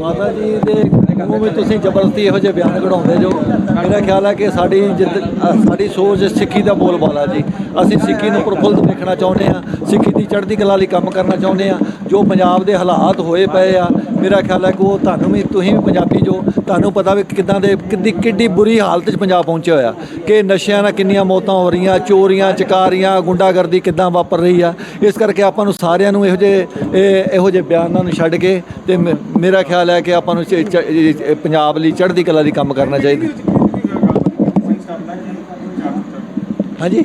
ਮਾਤਾ ਜੀ ਦੇ ਮੂੰਹ ਵਿੱਚ ਤੁਸੀਂ ਜ਼ਬਰਦਸਤੀ ਇਹੋ ਜਿਹੇ ਬਿਆਨ ਕਢਾਉਂਦੇ ਜੋ। ਮੇਰਾ ਖਿਆਲ ਹੈ ਕਿ ਸਾਡੀ ਜਿੱਦ ਸਾਡੀ ਸੋਚ ਸਿੱਖੀ ਦਾ ਬੋਲਬਾਲਾ ਜੀ। ਅਸੀਂ ਸਿੱਖੀ ਨੂੰ ਪ੍ਰਫੁੱਲਤ ਦੇਖਣਾ ਚਾਹੁੰਦੇ ਆ ਸਿੱਖੀ ਦੀ ਚੜ੍ਹਦੀ ਕਲਾ ਲਈ ਕੰਮ ਕਰਨਾ ਚਾਹੁੰਦੇ ਆ ਜੋ ਪੰਜਾਬ ਦੇ ਹਾਲਾਤ ਹੋਏ ਪਏ ਆ ਮੇਰਾ ਖਿਆਲ ਹੈ ਕਿ ਉਹ ਤੁਹਾਨੂੰ ਵੀ ਤੁਸੀਂ ਵੀ ਪੰਜਾਬੀ ਜੋ ਤੁਹਾਨੂੰ ਪਤਾ ਵੀ ਕਿਦਾਂ ਦੇ ਕਿੰਨੀ ਕਿੱਡੀ ਬੁਰੀ ਹਾਲਤ 'ਚ ਪੰਜਾਬ ਪਹੁੰਚਿਆ ਹੋਇਆ। ਕਿ ਨਸ਼ਿਆਂ ਨਾਲ ਕਿੰਨੀਆਂ ਮੌਤਾਂ ਹੋ ਰਹੀਆਂ ਚੋਰੀਆਂ ਚਕਾਰੀਆਂ ਗੁੰਡਾਗਰਦੀ ਕਿਦਾਂ ਵਾਪਰ ਰਹੀ ਆ। ਇਸ ਕਰਕੇ ਆਪਾਂ ਨੂੰ ਸਾਰਿਆਂ ਨੂੰ ਇਹੋ ਜਿਹੇ ਇਹ- ਜਿਹੇ ਬਿਆਨਾਂ ਨੂੰ ਛੱਡ ਕੇ ਤੇ ਮੇਰਾ ਖਿਆਲ ਹੈ ਕਿ ਆਪਾਂ ਨੂੰ ਪੰਜਾਬ ਲਈ ਚੜ੍ਹਦੀ ਕਲਾ ਲਈ ਕੰਮ ਕਰਨਾ ਚਾਹੀਦਾ। ਹਾਂਜੀ?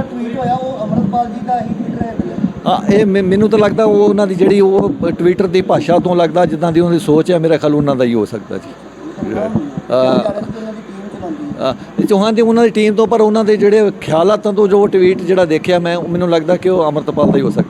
ਜਿਹੜਾ ਟਵੀਟ ਹੋਇਆ ਉਹ ਅਮਰਪਾਲ ਜੀ ਦਾ ਹੀ ਟਵੀਟ ਹੈ ਹਾਂ ਇਹ ਮੈ- ਮੈਨੂੰ ਤਾਂ ਲੱਗਦਾ ਉਹ ਉਹਨਾਂ ਦੀ ਜਿਹੜੀ ਉਹ ਟਵਿੱਟਰ ਦੀ ਭਾਸ਼ਾ ਤੋਂ ਲੱਗਦਾ ਜਿੱਦਾਂ ਦੀ ਉਹਨਾਂ ਦੀ ਸੋਚ ਹੈ ਮੇਰਾ ਖਿਆਲ ਉਹਨਾਂ ਦਾ ਹੀ ਹੋ ਸਕਦਾ ਜੀ। ਉਹਨਾਂ ਦੀ ਟੀਮ ਚਲਾਉਂਦੀ ਹੈ। ਅ, ਇਹ ਚੌਹਾਨ ਦੀ ਉਹਨਾਂ ਦੀ ਟੀਮ ਤੋਂ ਪਰ ਉਹਨਾਂ ਦੇ ਜਿਹੜੇ ਖਿਆਲਾਤਾਂ ਤੋਂ ਜੋ ਟਵੀਟ ਜਿਹੜਾ ਦੇਖਿਆ ਮੈਂ ਉਹ ਮੈਨੂੰ ਲੱਗਦਾ ਕਿ ਉਹ ਅਮਰਤਪਾਲ ਦਾ ਹੀ ਹੋ ਸਕਦਾ।